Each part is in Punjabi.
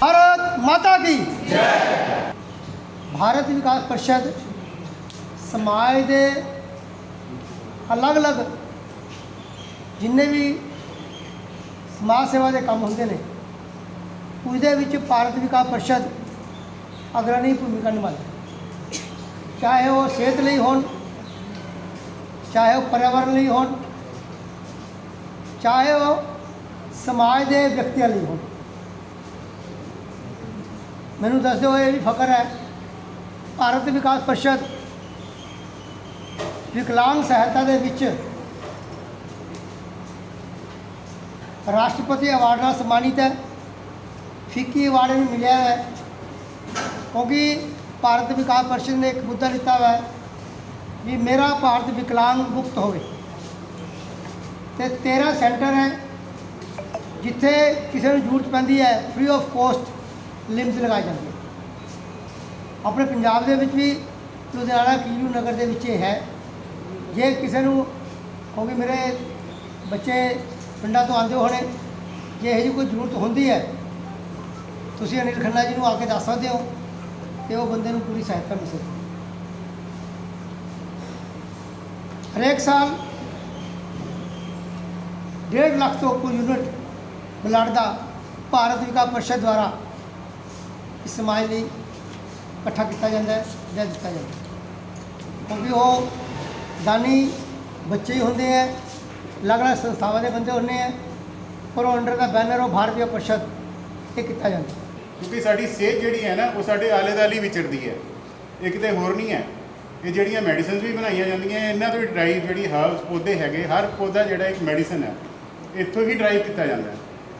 भारत माता की ਭਾਰਤ ਵਿਕਾਸ ਪਰਿਸ਼ਦ ਸਮਾਜ ਦੇ ਅਲੱਗ-ਅਲੱਗ ਜਿੰਨੇ ਵੀ ਸਮਾਜ ਸੇਵਾ ਦੇ ਕੰਮ ਹੁੰਦੇ ਨੇ ਉਹਦੇ ਵਿੱਚ ਭਾਰਤ ਵਿਕਾਸ ਪਰਿਸ਼ਦ ਅਗਰਣੀ ਭੂਮਿਕਾ ਨਿਭਾਉਂਦਾ ਚਾਹੇ ਉਹ ਸਿਹਤ ਲਈ ਹੋਣ ਚਾਹੇ ਉਹ ਪਰਿਆਵਰਨ ਲਈ ਹੋਣ ਚਾਹੇ ਉਹ ਸਮਾਜ ਦੇ ਵਿਅਕਤੀਆਂ ਲਈ ਹੋਣ ਮੈਨੂੰ ਦੱਸਦੇ ਹੋਏ ਇਹ ਵੀ ਫਖਰ ਹੈ। ਭਾਰਤ ਵਿਕਾਸ ਪਰਿਸ਼ਦ ਵਿਕਲਾਂਗ ਸਹਾਇਤਾ ਦੇ ਵਿੱਚ ਰਾਸ਼ਟਰਪਤੀ ਅਵਾਰਡ ਨਾਲ ਸਨਮਾਨਿਤ ਹੈ। ਫਿੱਕੀ ਅਵਾਰਡ ਵੀ ਮਿਲਿਆ ਹੈ ਕਿਉਂਕਿ ਭਾਰਤ ਵਿਕਾਸ ਪਰਿਸ਼ਦ ਨੇ ਇੱਕ ਮੁੱਦਾ ਲਿੱਤਾ ਹੈ ਵੀ ਮੇਰਾ ਭਾਰਤ ਵਿਕਲਾਂਗ ਮੁਕਤ ਹੋਵੇ। ਤੇ 13 ਸੈਂਟਰ ਹੈ ਜਿੱਥੇ ਕਿਸੇ ਨੂੰ ਜ਼ਰੂਰਤ ਪੈਂਦੀ ਹੈ ਫ੍ਰੀ ਆਫ ਕੋਸਟ ਲਿੰਬਸ ਲਗਾਏ ਜਾਂਦੇ ਆਪਣੇ ਪੰਜਾਬ ਦੇ ਵਿੱਚ ਵੀ ਲੁਧਿਆਣਾ ਕੀਲੂ ਨਗਰ ਦੇ ਵਿੱਚ ਇਹ ਹੈ। ਜੇ ਕਿਸੇ ਨੂੰ ਕਿਉਂਕਿ ਮੇਰੇ ਬੱਚੇ ਪਿੰਡਾਂ ਤੋਂ ਆਉਂਦੇ ਹੋਣੇ, ਜੇ ਇਹੋ ਜਿਹੀ ਕੋਈ ਜ਼ਰੂਰਤ ਹੁੰਦੀ ਹੈ, ਤੁਸੀਂ ਅਨਿਲ ਖੰਨਾ ਜੀ ਨੂੰ ਆ ਕੇ ਦੱਸ ਸਕਦੇ ਹੋ ਤੇ ਉਹ ਬੰਦੇ ਨੂੰ ਪੂਰੀ ਸਹਾਇਤਾ ਮਿਲ ਸਕਦੀ ਹਰੇਕ ਸਾਲ ਡੇਢ ਲੱਖ ਤੋਂ ਉੱਪਰ ਯੂਨਿਟ ਬਲੱਡ ਦਾ ਭਾਰਤ ਵਿਕਾਸ ਪਰਿਸ਼ਦ ਦੁਆਰਾ ਇਸ ਸਮਾਜ ਲਈ ਇਕੱਠਾ ਕੀਤਾ ਜਾਂਦਾ ਹੈ, ਜਾਂ ਦਿੱਤਾ ਜਾਂਦਾ ਕਿਉਂਕਿ ਉਹ ਦਾਨੀ ਬੱਚੇ ਹੀ ਹੁੰਦੇ ਹੈ ਅਲੱਗ-ਅਲੱਗ ਸੰਸਥਾਵਾਂ ਦੇ ਬੰਦੇ ਹੁੰਦੇ ਹੈ, ਪਰ ਉਹ ਅੰਡਰ ਦਾ ਬੈਨਰ ਉਹ ਭਾਰਤੀ ਪਰਿਸ਼ਦ ਇਹ ਕੀਤਾ ਜਾਂਦਾ ਕਿਉਂਕਿ ਸਾਡੀ ਸਿਹਤ ਜਿਹੜੀ ਹੈ ਨਾ, ਉਹ ਸਾਡੇ ਆਲੇ ਦਾਲੀ ਵਿਚਰਦੀ ਹੈ। ਇਹ ਕਿਤੇ ਹੋਰ ਨਹੀਂ ਹੈ। ਇਹ ਜਿਹੜੀਆਂ ਮੈਡੀਸਿਨਸ ਵੀ ਬਣਾਈਆਂ ਜਾਂਦੀਆਂ, ਇਹਨਾਂ ਤੋਂ ਡਰਾਈਵ ਜਿਹੜੀ ਹਰਬਸ ਪੌਦੇ ਹੈਗੇ, ਹਰ ਪੌਦਾ ਜਿਹੜਾ ਇੱਕ ਮੈਡੀਸਨ ਹੈ, ਇੱਥੋਂ ਹੀ ਡਰਾਈਵ ਕੀਤਾ ਜਾਂਦਾ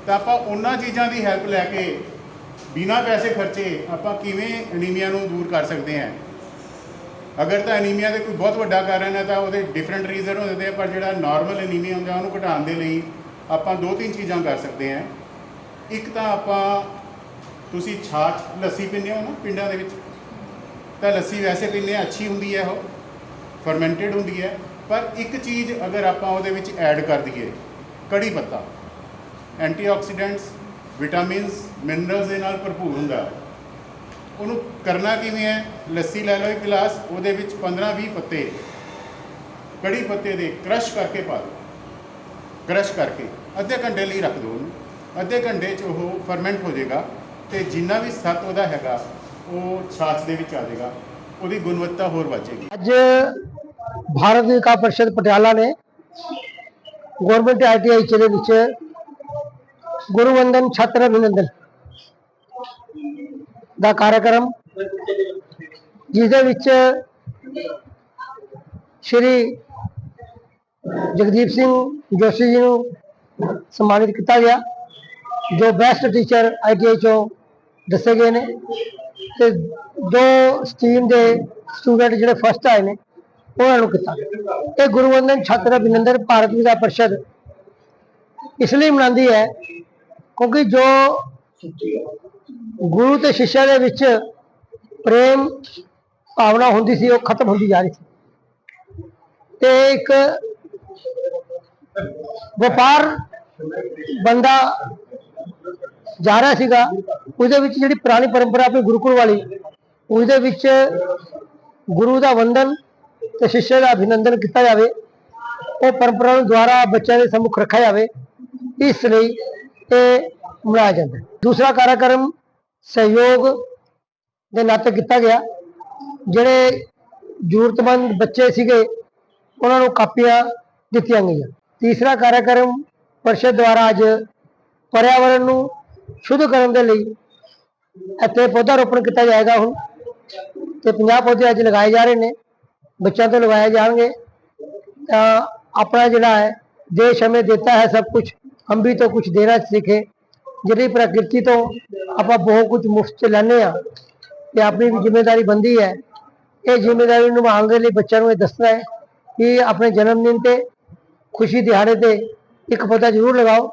ਤਾਂ ਆਪਾਂ ਉਹਨਾਂ ਚੀਜ਼ਾਂ ਦੀ ਹੈਲਪ ਲੈ ਕੇ ਬਿਨਾਂ ਪੈਸੇ ਖਰਚੇ ਆਪਾਂ ਕਿਵੇਂ ਅਨੀਮੀਆ ਨੂੰ ਦੂਰ ਕਰ ਸਕਦੇ ਹਾਂ? ਅਗਰ ਤਾਂ ਅਨੀਮੀਆ ਦੇ ਕੋਈ ਬਹੁਤ ਵੱਡਾ ਕਾਰਨ ਹੈ, ਤਾਂ ਉਹਦੇ ਡਿਫਰੈਂਟ ਰੀਜ਼ਨ ਹੋ ਜਾਂਦੇ ਆ, ਪਰ ਜਿਹੜਾ ਨਾਰਮਲ ਅਨੀਮੀਆ ਹੁੰਦਾ, ਉਹਨੂੰ ਘਟਾਉਣ ਦੇ ਲਈ ਆਪਾਂ ਦੋ ਤਿੰਨ ਚੀਜ਼ਾਂ ਕਰ ਸਕਦੇ ਹਾਂ। ਇੱਕ ਤਾਂ ਆਪਾਂ, ਤੁਸੀਂ ਛਾਛ, ਲੱਸੀ ਪੀਂਦੇ ਹੋ ਨਾ ਪਿੰਡਾਂ ਦੇ ਵਿੱਚ? ਤਾਂ ਲੱਸੀ ਵੈਸੇ ਪੀਂਦੇ ਆ ਅੱਛੀ ਹੁੰਦੀ ਹੈ ਉਹ ਫਰਮੈਂਟਡ ਹੁੰਦੀ ਹੈ। ਪਰ ਇੱਕ ਚੀਜ਼ ਅਗਰ ਆਪਾਂ ਉਹਦੇ ਵਿੱਚ ਐਡ ਕਰ ਦਈਏ ਕੜੀ ਪੱਤਾ ਐਂਟੀਆਕਸੀਡੈਂਟਸ ਵਿਟਾਮਿਨਸ, ਮਿਨਰਲਸ ਦੇ ਨਾਲ ਭਰਪੂਰ ਹੁੰਦਾ। ਉਹਨੂੰ ਕਰਨਾ ਕਿਵੇਂ ਹੈ? ਲੱਸੀ ਲੈ ਲਓ ਇੱਕ ਗਲਾਸ, ਉਹਦੇ ਵਿੱਚ 15-20 ਪੱਤੇ। ਕੜੀ ਪੱਤੇ ਦੇ ਕ੍ਰਸ਼ ਕਰਕੇ ਪਾ ਦਿਓ। ਕ੍ਰਸ਼ ਕਰਕੇ। ਅੱਧੇ ਘੰਟੇ ਲਈ ਰੱਖ ਦਿਓ ਉਹਨੂੰ। ਅੱਧੇ ਘੰਟੇ 'ਚ ਉਹ ਫਰਮੈਂਟ ਹੋ ਜਾਏਗਾ ਤੇ ਜਿੰਨਾ ਵੀ ਸੱਤ ਉਹਦਾ ਹੈਗਾ, ਉਹ ਛਾਛ ਦੇ ਵਿੱਚ ਆ ਜਾਏਗਾ। ਉਹਦੀ ਗੁਣਵੱਤਾ ਹੋਰ ਵਧੇਗੀ ਅੱਜ ਭਾਰਤ ਵਿਕਾਸ ਪਰਿਸ਼ਦ ਪਟਿਆਲਾ ਨੇ ਗਵਰਨਮੈਂਟ ਆਈਟੀਆਈ ਦੇ ਵਿੱਚ ਗੁਰੂਵੰਦਨ ਛਾਤਰ ਅਭਿਨੰਦਨ ਦਾ ਕਾਰਜਕ੍ਰਮ ਜਿਸ ਦੇ ਵਿੱਚ ਸ਼੍ਰੀ ਜਗਦੀਪ ਸਿੰਘ ਜੋਸ਼ੀ ਜੀ ਨੂੰ ਸਨਮਾਨਿਤ ਕੀਤਾ ਗਿਆ ਜੋ ਬੈਸਟ ਟੀਚਰ ਆਈਟੀਆਈ ਚੋਂ ਦੱਸੇ ਗਏ ਨੇ ਤੇ ਦੋ ਸਟਰੀਮ ਦੇ ਸਟੂਡੈਂਟ ਜਿਹੜੇ ਫਸਟ ਆਏ ਨੇ ਉਹਨਾਂ ਨੂੰ ਕੀਤਾ ਇਹ ਗੁਰੂਵੰਦਨ ਛਾਤਰ ਅਭਿਨੰਦਨ ਭਾਰਤ ਵਿਕਾਸ ਪਰਿਸ਼ਦ ਇਸ ਲਈ ਮਨਾਉਂਦੀ ਹੈ ਕਿਉਂਕਿ ਜੋ ਗੁਰੂ ਤੇ ਸਿੱਖਿਆ ਦੇ ਵਿੱਚ ਪ੍ਰੇਮ ਭਾਵਨਾ ਹੁੰਦੀ ਸੀ, ਉਹ ਖਤਮ ਹੁੰਦੀ ਜਾ ਰਹੀ ਸੀ। ਤੇ ਇੱਕ ਵਪਾਰ ਬੰਦਾ ਜਾ ਰਿਹਾ ਸੀਗਾ, ਉਹਦੇ ਵਿੱਚ ਜਿਹੜੀ ਪੁਰਾਣੀ ਪਰੰਪਰਾ ਆਪਣੀ ਗੁਰੂਕੁਲ ਵਾਲੀ, ਉਹਦੇ ਵਿੱਚ ਗੁਰੂ ਦਾ ਵੰਦਨ ਤੇ ਸਿੱਸ਼ੇ ਦਾ ਅਭਿਨੰਦਨ ਕੀਤਾ ਜਾਵੇ, ਉਹ ਪਰੰਪਰਾ ਨੂੰ ਦੁਆਰਾ ਬੱਚਿਆਂ ਦੇ ਸਮੁਖ ਰੱਖਿਆ ਜਾਵੇ, ਇਸ ਲਈ ਤੇ ਮਨਾਇਆ ਜਾਂਦਾ ਦੂਸਰਾ ਕਾਰਜਕ੍ਰਮ ਸਹਿਯੋਗ ਦੇ ਨਾਤੇ ਕੀਤਾ ਗਿਆ, ਜਿਹੜੇ ਜ਼ਰੂਰਤਮੰਦ ਬੱਚੇ ਸੀਗੇ, ਉਹਨਾਂ ਨੂੰ ਕਾਪੀਆਂ ਦਿੱਤੀਆਂ ਗਈਆਂ। ਤੀਸਰਾ ਕਾਰਜਕ੍ਰਮ ਪਰਿਸ਼ਦ ਦੁਆਰਾ ਅੱਜ ਪਰਿਆਵਰਣ ਨੂੰ ਸ਼ੁੱਧ ਕਰਨ ਦੇ ਲਈ ਇੱਥੇ ਪੌਦਾ ਰੋਪਣ ਕੀਤਾ ਜਾਏਗਾ ਹੁਣ, ਤੇ 50 ਪੌਦੇ ਅੱਜ ਲਗਾਏ ਜਾ ਰਹੇ ਨੇ, ਬੱਚਿਆਂ ਤੋਂ ਲਗਾਏ ਜਾਣਗੇ। ਤਾਂ ਆਪਣਾ ਜਿਹੜਾ ਹੈ ਦੇਸ਼ ਹਮੇ ਦਿੱਤਾ ਹੈ ਸਭ ਕੁਝ हम भी तो कुछ देना सीखे ਜਿਹੜੀ ਪ੍ਰਕਿਰਤੀ ਤੋਂ ਆਪਾਂ ਬਹੁਤ ਕੁਝ ਮੁਫਤ ਚ ਲੈਂਦੇ ਆ ਤੇ ਆਪਣੀ ਵੀ ਜ਼ਿੰਮੇਵਾਰੀ ਬੰਦੀ ਹੈ ਇਹ ਜ਼ਿੰਮੇਵਾਰੀ ਨਿਭਾਉਣ ਦੇ ਲਈ ਬੱਚਿਆਂ ਨੂੰ ਇਹ ਦੱਸਣਾ ਹੈ ਕਿ ਆਪਣੇ ਜਨਮ ਦਿਨ ਤੇ ਖੁਸ਼ੀ ਦਿਹਾੜੇ ਤੇ ਇੱਕ ਪੌਦਾ ਜ਼ਰੂਰ ਲਗਾਓ